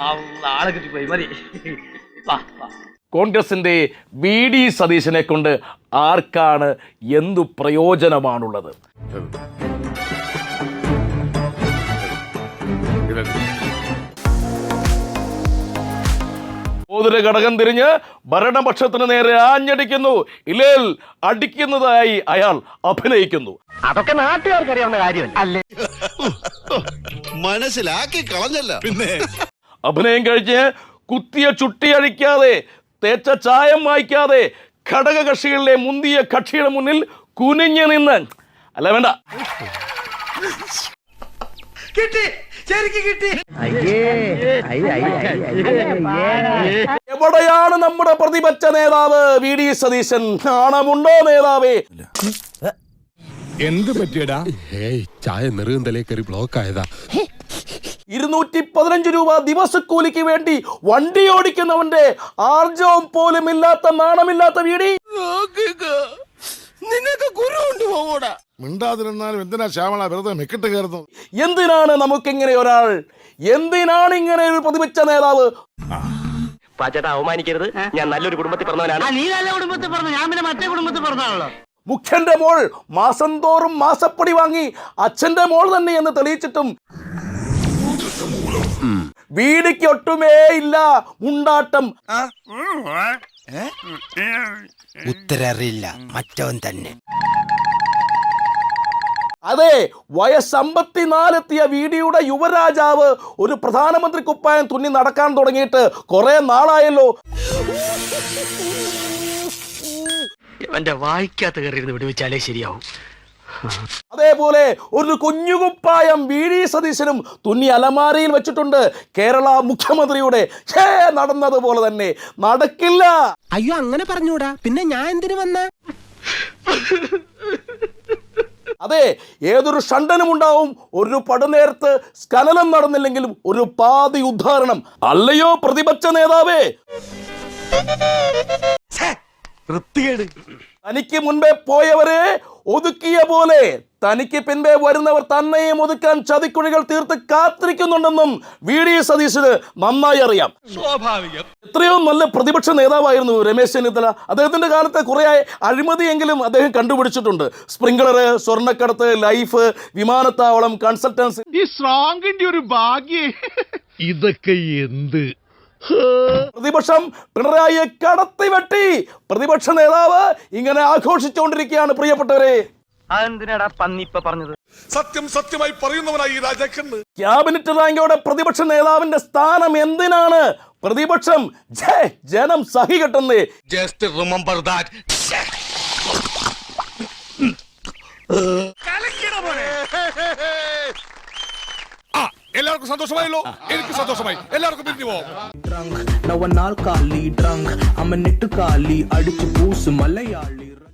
ആളെ കിട്ടിപ്പോയി മതി. കോൺഗ്രസിന്റെ വി ഡി സതീശനെ കൊണ്ട് ആർക്കാണ് എന്തു പ്രയോജനമാണുള്ളത്? മോതിര ഘടകം തിരിഞ്ഞ് ഭരണപക്ഷത്തിന് നേരെ ആഞ്ഞടിക്കുന്നു. ഇലേൽ അടിക്കുന്നതായി അയാൾ അഭിനയിക്കുന്നു. അതൊക്കെ നാട്ടുകാർക്ക് അറിയാവുന്ന കാര്യമല്ല? അല്ലേ? മനസ്സിലാക്കി കളഞ്ഞല്ല. പിന്നെ? അഭിനയം കഴിഞ്ഞ് കുത്തിയ ചുട്ടി അഴിക്കാതെ തേച്ച ചായം വായിക്കാതെ ഘടക കക്ഷികളിലെ മുന്തിയ കക്ഷിയുടെ മുന്നിൽ കുനിഞ്ഞു നിന്ന്. അല്ല വേണ്ട. എവിടെയാണ് നമ്മുടെ പ്രതിപക്ഷ നേതാവ് വി ഡി സതീശൻ? നാണമുണ്ടോ നേതാവേ? എന്ത് പറ്റിയടാ? ഏയ് ചായ നെറുകന്തലേ കയറി ബ്ലോക്ക് ആയതാ. ഇരുന്നൂറ്റി പതിനഞ്ച് രൂപ ദിവസക്കൂലിക്ക് വേണ്ടി വണ്ടി ഓടിക്കുന്നവന്റെ ആർജവം പോലും ഇല്ലാത്ത നാണമില്ലാത്ത വീടി. നിനക്ക് ഗുരു ഇങ്ങനെ പോകൂടാ. മിണ്ടാതിരുന്നാലും എന്തിനാ ശ്യാമള വെറുതെ മെക്കിട്ട് കയറുന്നത് എന്തിനാണ് നമുക്കിങ്ങനെ ഒരാൾ? എന്തിനാണ് ഇങ്ങനെ ഒരു പ്രതിപക്ഷ നേതാവ്? പാച്ചേട്ടാ അവമാനിക്കരുത്. ഞാൻ നല്ലൊരു കുടുംബത്തിൽ പറഞ്ഞവനാണ്. നീ നല്ല കുടുംബത്തിൽ പറഞ്ഞു. ഞാൻ പിന്നെ മറ്റേ കുടുംബത്തിൽ പറഞ്ഞാണല്ലോ മുഖ്യന്റെ മോൾ മാസം തോറും മാസപ്പടി വാങ്ങി അച്ഛന്റെ മോൾ തന്നെ എന്ന് തെളിയിച്ചിട്ടും വീടിക്ക് ഒട്ടുമേ ഇല്ല മുണ്ടാട്ടം ഉത്തരറിയില്ല. മറ്റവൻ തന്നെ. അതെ വയസ്സമ്പത്തിനാലെത്തിയ വീടിയുടെ യുവരാജാവ് ഒരു പ്രധാനമന്ത്രി കുപ്പായം തുന്നി നടക്കാൻ തുടങ്ങിയിട്ട് കുറെ നാളായല്ലോ. എന്റെ വായിക്കാത്ത കയറി വിടുവിച്ചാലേ ശരിയാവും. അതേപോലെ ഒരു കുഞ്ഞുകുപ്പായം വി. ഡി. സതീശനും തുന്നി അലമാരയിൽ വെച്ചിട്ടുണ്ട്. കേരള മുഖ്യമന്ത്രിയുടെ ഛേ നടന്നതുപോലെ തന്നെ. നടക്കില്ല. അയ്യോ അങ്ങനെ പറഞ്ഞൂടാ. പിന്നെ ഞാൻ എന്തിനു വന്ന? അതെ ഏതൊരു ഷണ്ടനും ഉണ്ടാവും. ഒരു പടുനേരത്ത് സ്കലനം നടന്നില്ലെങ്കിലും ഒരു പാതി ഉദ്ധാരണം. അല്ലയോ പ്രതിപക്ഷ നേതാവേ? തനിക്ക് മുൻപേ പോയവരെ ഒതുക്കിയ പോലെ തനിക്ക് പിൻപേ വരുന്നവർ തന്നെയും ഒതുക്കാൻ ചതിക്കുഴികൾ തീർത്ത് കാത്തിരിക്കുന്നുണ്ടെന്നും വി ഡി സതീശന് നന്നായി അറിയാം. സ്വാഭാവികം. എത്രയോ നല്ല പ്രതിപക്ഷ നേതാവായിരുന്നു രമേശ് ചെന്നിത്തല. അദ്ദേഹത്തിന്റെ കാലത്ത് കുറെ അഴിമതിയെങ്കിലും അദ്ദേഹം കണ്ടുപിടിച്ചിട്ടുണ്ട്. സ്പ്രിംഗ്ലറ് സ്വർണക്കടത്ത് ലൈഫ് വിമാനത്താവളം കൺസൾട്ടൻസി. ഈ സ്ട്രോങ്ങിന്റെ ഒരു ഭാഗ്യേ. ഇതൊക്കെ എന്ത്? പ്രതിപക്ഷം പിണറായിയെ കടത്തി വെട്ടി. പ്രതിപക്ഷ നേതാവ് ഇങ്ങനെ ആഘോഷിച്ചുകൊണ്ടിരിക്കുകയാണ് പ്രിയപ്പെട്ടവരെ. അതെന്തിനാടാ പന്നി ഇപ്പൊ പറഞ്ഞത്? സത്യം സത്യമായി പറയുന്നവനായി ഈ രാജാക്കന്ന് ക്യാബിനറ്റ് റാങ്കോടെ പ്രതിപക്ഷ നേതാവിന്റെ സ്ഥാനം എന്തിനാണ്? പ്രതിപക്ഷം ജനം സഹികെട്ടുന്നേ. ജസ്റ്റ് റിമെമ്പർ ദാറ്റ് ആ എല്ലാവർക്കും സന്തോഷമായല്ലോ. എനിക്ക് സന്തോഷമായി. എല്ലാവർക്കും പിരിഞ്ഞു പോവാം. അടിച്ചു പൂസ് മലയാളി.